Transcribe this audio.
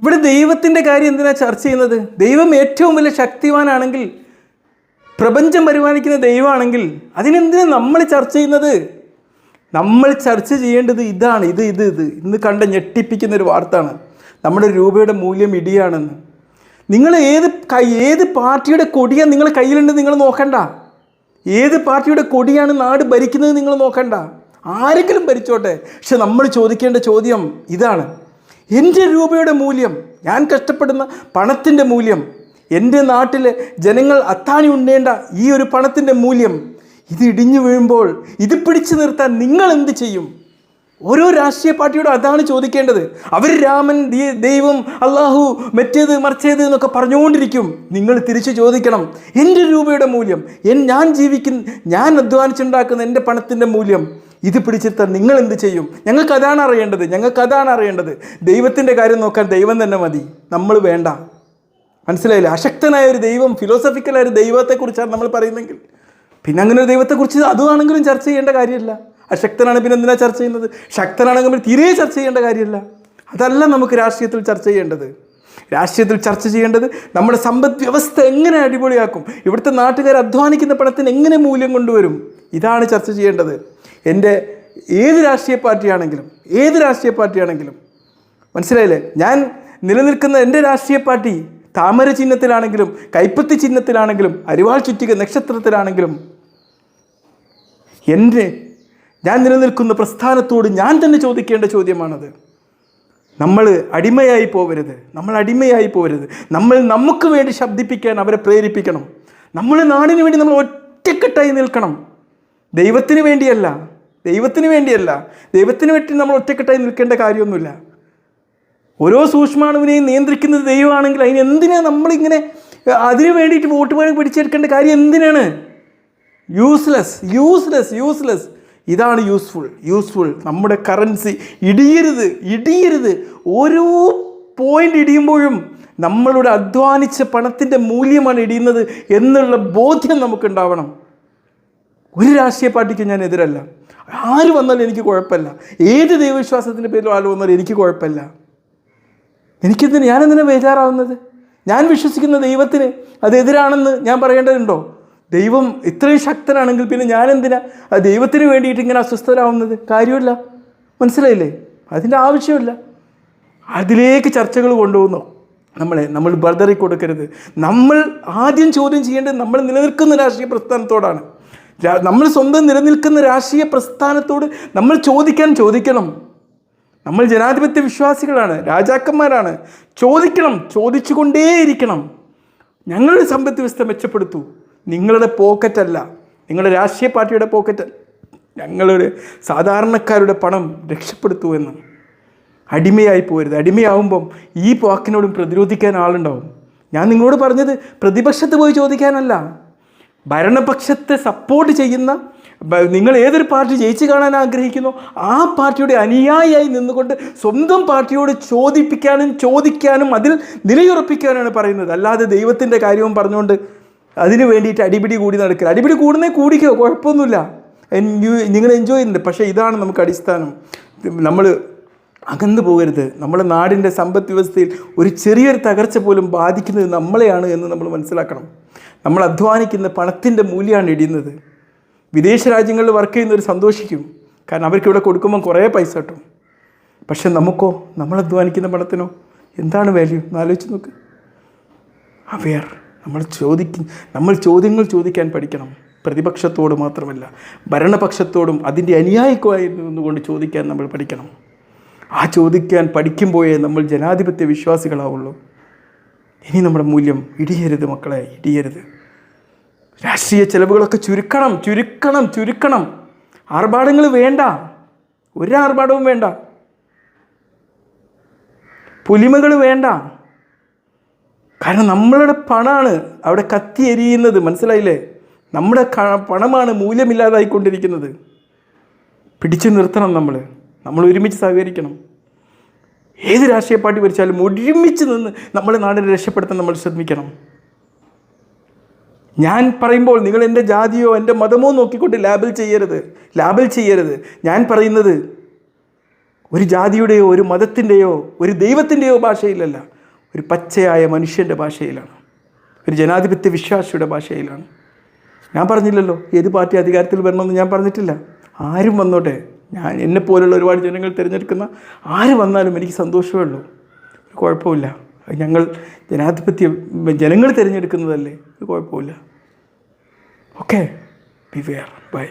ഇവിടെ ദൈവത്തിന്റെ കാര്യം എന്തിനാ ചർച്ച ചെയ്യുന്നത്? ദൈവം ഏറ്റവും വലിയ ശക്തിവാനാണെങ്കിൽ പ്രപഞ്ചം പരിപാലിക്കുന്ന ദൈവമാണെങ്കിൽ അതിനെന്തിനാ നമ്മൾ ചർച്ച ചെയ്യുന്നത്? നമ്മൾ ചർച്ച ചെയ്യേണ്ടത് ഇതാണ് ഇത് ഇത് ഇത്. ഇന്ന് കണ്ട ഞെട്ടിപ്പിക്കുന്ന ഒരു വാർത്തയാണ്. നമ്മുടെ രൂപയുടെ മൂല്യം ഇടിയാണെന്ന്. നിങ്ങൾ ഏത് കൈ ഏത് പാർട്ടിയുടെ കൊടിയാണ് നിങ്ങൾ കയ്യിലുണ്ട് നിങ്ങൾ നോക്കണ്ട. ഏത് പാർട്ടിയുടെ കൊടിയാണ് നാട് ഭരിക്കുന്നത് നിങ്ങൾ നോക്കണ്ട. ആരെങ്കിലും ഭരിച്ചോട്ടെ. പക്ഷെ നമ്മൾ ചോദിക്കേണ്ട ചോദ്യം ഇതാണ്. എന്റെ രൂപയുടെ മൂല്യം ഞാൻ കഷ്ടപ്പെടുന്ന പണത്തിന്റെ മൂല്യം എന്റെ നാട്ടിലെ ജനങ്ങൾ അത്താണി ഉണ്ടേണ്ട ഈ ഒരു പണത്തിന്റെ മൂല്യം ഇത് ഇടിഞ്ഞു വീഴുമ്പോൾ ഇത് പിടിച്ചു നിർത്താൻ നിങ്ങൾ എന്ത് ചെയ്യും? ഓരോ രാഷ്ട്രീയ പാർട്ടിയോടും അതാണ് ചോദിക്കേണ്ടത്. അവർ രാമൻ ദൈവം അള്ളാഹു മറ്റേത് മറിച്ചേത് എന്നൊക്കെ പറഞ്ഞുകൊണ്ടിരിക്കും. നിങ്ങൾ തിരിച്ചു ചോദിക്കണം എന്റെ രൂപയുടെ മൂല്യം എൻ ഞാൻ ജീവിക്കുന്ന ഞാൻ അധ്വാനിച്ചുണ്ടാക്കുന്ന എന്റെ പണത്തിന്റെ മൂല്യം ഇത് പിടിച്ചിരുത്താൻ നിങ്ങൾ എന്ത് ചെയ്യും? ഞങ്ങൾക്ക് അതാണ് അറിയേണ്ടത് ഞങ്ങൾക്ക് അതാണ് അറിയേണ്ടത്. ദൈവത്തിന്റെ കാര്യം നോക്കാൻ ദൈവം തന്നെ മതി. നമ്മൾ വേണ്ട. മനസ്സിലായില്ലേ? അശക്തനായ ഒരു ദൈവം ഫിലോസഫിക്കലായ ഒരു ദൈവത്തെക്കുറിച്ചാണ് നമ്മൾ പറയുന്നെങ്കിൽ പിന്നെ അങ്ങനെ ഒരു ദൈവത്തെക്കുറിച്ച് അതുവാണെങ്കിലും ചർച്ച ചെയ്യേണ്ട കാര്യമില്ല. അശക്തനാണ് പിന്നെ എന്തിനാ ചർച്ച ചെയ്യുന്നത്? ശക്തനാണെങ്കിൽ തീരെ ചർച്ച ചെയ്യേണ്ട കാര്യമില്ല. അതല്ല നമുക്ക് രാഷ്ട്രീയത്തിൽ ചർച്ച ചെയ്യേണ്ടത്. രാഷ്ട്രീയത്തിൽ ചർച്ച ചെയ്യേണ്ടത് നമ്മുടെ സമ്പദ് വ്യവസ്ഥ എങ്ങനെ അടിപൊളിയാക്കും? ഇവിടുത്തെ നാട്ടുകാർ അധ്വാനിക്കുന്ന പണത്തിന് എങ്ങനെ മൂല്യം കൊണ്ടുവരും? ഇതാണ് ചർച്ച ചെയ്യേണ്ടത്. എന്റെ ഏത് രാഷ്ട്രീയ പാർട്ടിയാണെങ്കിലും ഏത് രാഷ്ട്രീയ പാർട്ടിയാണെങ്കിലും മനസ്സിലായില്ലേ? ഞാൻ നിലനിൽക്കുന്ന എന്റെ രാഷ്ട്രീയ പാർട്ടി താമര ചിഹ്നത്തിലാണെങ്കിലും കൈപ്പത്തി ചിഹ്നത്തിലാണെങ്കിലും അരിവാൾ ചുറ്റിക നക്ഷത്രത്തിലാണെങ്കിലും എന്റെ ഞാൻ നിലനിൽക്കുന്ന പ്രസ്ഥാനത്തോട് ഞാൻ തന്നെ ചോദിക്കേണ്ട ചോദ്യമാണത്. നമ്മൾ അടിമയായി പോവരുത്. നമ്മൾ അടിമയായി പോവരുത്. നമ്മൾ നമുക്ക് വേണ്ടി ശബ്ദിപ്പിക്കാൻ അവരെ പ്രേരിപ്പിക്കണം. നമ്മൾ നാടിന് വേണ്ടി നമ്മൾ ഒറ്റക്കെട്ടായി നിൽക്കണം. ദൈവത്തിന് വേണ്ടിയല്ല. ദൈവത്തിന് വേണ്ടിയല്ല. ദൈവത്തിന് വേണ്ടി നമ്മൾ ഒറ്റക്കെട്ടായി നിൽക്കേണ്ട കാര്യമൊന്നുമില്ല. ഓരോ സൂക്ഷ്മാണുവിനെയും നിയന്ത്രിക്കുന്നത് ദൈവമാണെങ്കിൽ അതിന് എന്തിനാണ് നമ്മളിങ്ങനെ അതിന് വേണ്ടിയിട്ട് വോട്ട് വേണം പിടിച്ചെടുക്കേണ്ട കാര്യം എന്തിനാണ്? യൂസ്ലെസ് യൂസ്ലെസ് യൂസ്ലെസ് ഇതാണ് യൂസ്ഫുൾ യൂസ്ഫുൾ നമ്മുടെ കറൻസി ഇടിയരുത് ഇടിയരുത്. ഓരോ പോയിന്റ് ഇടിയുമ്പോഴും നമ്മളുടെ അധ്വാനിച്ച പണത്തിന്റെ മൂല്യമാണ് ഇടിയുന്നത് എന്നുള്ള ബോധ്യം നമുക്കുണ്ടാവണം. ഒരു രാഷ്ട്രീയ പാർട്ടിക്ക് ഞാൻ എതിരല്ല. ആര് വന്നാലും എനിക്ക് കുഴപ്പമില്ല. ഏത് ദൈവവിശ്വാസത്തിന്റെ പേരിലും ആര് വന്നാലും എനിക്ക് കുഴപ്പമില്ല. എനിക്കെന്തിന്? ഞാനെന്തിനാ ബേജാറാവുന്നത്? ഞാൻ വിശ്വസിക്കുന്ന ദൈവത്തിന് അതെതിരാണെന്ന് ഞാൻ പറയേണ്ടതുണ്ടോ? ദൈവം ഇത്രയും ശക്തനാണെങ്കിൽ പിന്നെ ഞാൻ എന്തിനാ ആ ദൈവത്തിന് വേണ്ടിയിട്ട് ഇങ്ങനെ അസ്വസ്ഥരാവുന്നത്? കാര്യമില്ല. മനസ്സിലായില്ലേ? അതിന്റെ ആവശ്യമില്ല. അതിലേക്ക് ചർച്ചകൾ കൊണ്ടുപോകുന്നു. നമ്മളെ നമ്മൾ ബർദറി കൊടുക്കരുത്. നമ്മൾ ആദ്യം ചോദ്യം ചെയ്യേണ്ടത് നമ്മൾ നിലനിൽക്കുന്ന രാഷ്ട്രീയ പ്രസ്ഥാനത്തോടാണ്. നമ്മൾ സ്വന്തം നിലനിൽക്കുന്ന രാഷ്ട്രീയ പ്രസ്ഥാനത്തോട് നമ്മൾ ചോദിക്കാൻ ചോദിക്കണം. നമ്മൾ ജനാധിപത്യ വിശ്വാസികളാണ് രാജാക്കന്മാരാണ്. ചോദിക്കണം ചോദിച്ചുകൊണ്ടേയിരിക്കണം. ഞങ്ങളുടെ സമ്പദ് വ്യവസ്ഥ മെച്ചപ്പെടുത്തൂ. നിങ്ങളുടെ പോക്കറ്റല്ല നിങ്ങളുടെ രാഷ്ട്രീയ പാർട്ടിയുടെ പോക്കറ്റ് ഞങ്ങളുടെ സാധാരണക്കാരുടെ പണം രക്ഷപ്പെടുത്തൂ എന്ന്. അടിമയായി പോരുത്. അടിമയാവുമ്പം ഈ വാക്കിനോടും പ്രതിരോധിക്കാൻ ആളുണ്ടാവും. ഞാൻ നിങ്ങളോട് പറഞ്ഞത് പ്രതിപക്ഷത്ത് പോയി ചോദിക്കാനല്ല. ഭരണപക്ഷത്തെ സപ്പോർട്ട് ചെയ്യുന്ന നിങ്ങൾ ഏതൊരു പാർട്ടി ജയിച്ചു കാണാൻ ആഗ്രഹിക്കുന്നു ആ പാർട്ടിയുടെ അനുയായിയായി നിന്നുകൊണ്ട് സ്വന്തം പാർട്ടിയോട് ചോദിപ്പിക്കാനും ചോദിക്കാനും അതിൽ നിലയുറപ്പിക്കാനാണ് പറയുന്നത്. അല്ലാതെ ദൈവത്തിന്റെ കാര്യവും പറഞ്ഞുകൊണ്ട് അതിന് വേണ്ടിയിട്ട് അടിപിടി കൂടി നടക്കുക അടിപിടി കൂടുന്നേ കൂടിക്കോ കുഴപ്പമൊന്നുമില്ല. എൻജോയ് നിങ്ങൾ എൻജോയ് ചെയ്യുന്നുണ്ട്. പക്ഷേ ഇതാണ് നമുക്ക് അടിസ്ഥാനം. നമ്മൾ അകന്നു പോകരുത്. നമ്മുടെ നാടിന്റെ സമ്പദ് വ്യവസ്ഥയിൽ ഒരു ചെറിയൊരു തകർച്ച പോലും ബാധിക്കുന്നത് നമ്മളെയാണ് എന്ന് നമ്മൾ മനസ്സിലാക്കണം. നമ്മൾ അധ്വാനിക്കുന്ന പണത്തിന്റെ മൂല്യമാണ് ഇടിയുന്നത്. വിദേശ രാജ്യങ്ങളിൽ വർക്ക് ചെയ്യുന്നവർ സന്തോഷിക്കും. കാരണം അവർക്ക് ഇവിടെ കൊടുക്കുമ്പോൾ കുറേ പൈസ കിട്ടും. പക്ഷെ നമുക്കോ? നമ്മൾ അധ്വാനിക്കുന്ന പണത്തിനോ? എന്താണ് വാല്യൂ എന്ന് ആലോചിച്ച് നോക്ക്. അവയർ നമ്മൾ ചോദിക്കും. നമ്മൾ ചോദ്യങ്ങൾ ചോദിക്കാൻ പഠിക്കണം. പ്രതിപക്ഷത്തോട് മാത്രമല്ല ഭരണപക്ഷത്തോടും അതിന്റെ അനുയായിക്കുമായിരുന്നുകൊണ്ട് ചോദിക്കാൻ നമ്മൾ പഠിക്കണം. ആ ചോദിക്കാൻ പഠിക്കുമ്പോഴേ നമ്മൾ ജനാധിപത്യ വിശ്വാസികളാവുള്ളൂ. ഇനി നമ്മുടെ മൂല്യം ഇടിയരുത് മക്കളെ ഇടിയരുത്. രാഷ്ട്രീയ ചിലവുകളൊക്കെ ചുരുക്കണം ചുരുക്കണം ചുരുക്കണം. ആർഭാടങ്ങൾ വേണ്ട. ഒരു ആർഭാടവും വേണ്ട. പുലിമകൾ വേണ്ട. കാരണം നമ്മളുടെ പണമാണ് അവിടെ കത്തി എരിയുന്നത് മനസ്സിലായില്ലേ? നമ്മുടെ പണമാണ് മൂല്യമില്ലാതായിക്കൊണ്ടിരിക്കുന്നത്. പിടിച്ചു നിർത്തണം നമ്മൾ നമ്മൾ ഒരുമിച്ച് സഹകരിക്കണം. ഏത് രാഷ്ട്രീയ പാർട്ടി ഭരിച്ചാലും ഒരുമിച്ച് നിന്ന് നമ്മളെ നാടിനെ രക്ഷപ്പെടുത്താൻ നമ്മൾ ശ്രമിക്കണം ഞാൻ പറയുമ്പോൾ നിങ്ങൾ എന്റെ ജാതിയോ എന്റെ മതമോ നോക്കിക്കൊണ്ട് ലാബിൽ ചെയ്യരുത്. ലാബിൽ ചെയ്യരുത്. ഞാൻ പറയുന്നത് ഒരു ജാതിയുടെയോ ഒരു മതത്തിന്റെയോ ഒരു ദൈവത്തിന്റെയോ ഭാഷയിലല്ല. ഒരു പച്ചയായ മനുഷ്യന്റെ ഭാഷയിലാണ്. ഒരു ജനാധിപത്യ വിശ്വാസിയുടെ ഭാഷയിലാണ്. ഞാൻ പറഞ്ഞില്ലല്ലോ ഏത് പാർട്ടി അധികാരത്തിൽ വരണമെന്ന് ഞാൻ പറഞ്ഞിട്ടില്ല. ആരും വന്നോട്ടെ. ഞാൻ എന്നെപ്പോലുള്ള ഒരുപാട് ജനങ്ങൾ തിരഞ്ഞെടുക്കുന്ന ആര് വന്നാലും എനിക്ക് സന്തോഷമേ ഉള്ളൂ. കുഴപ്പമില്ല. ഞങ്ങൾ ജനാധിപത്യ ജനങ്ങൾ തിരഞ്ഞെടുക്കുന്നതല്ലേ? ഒരു കുഴപ്പമില്ല. Okay B wear by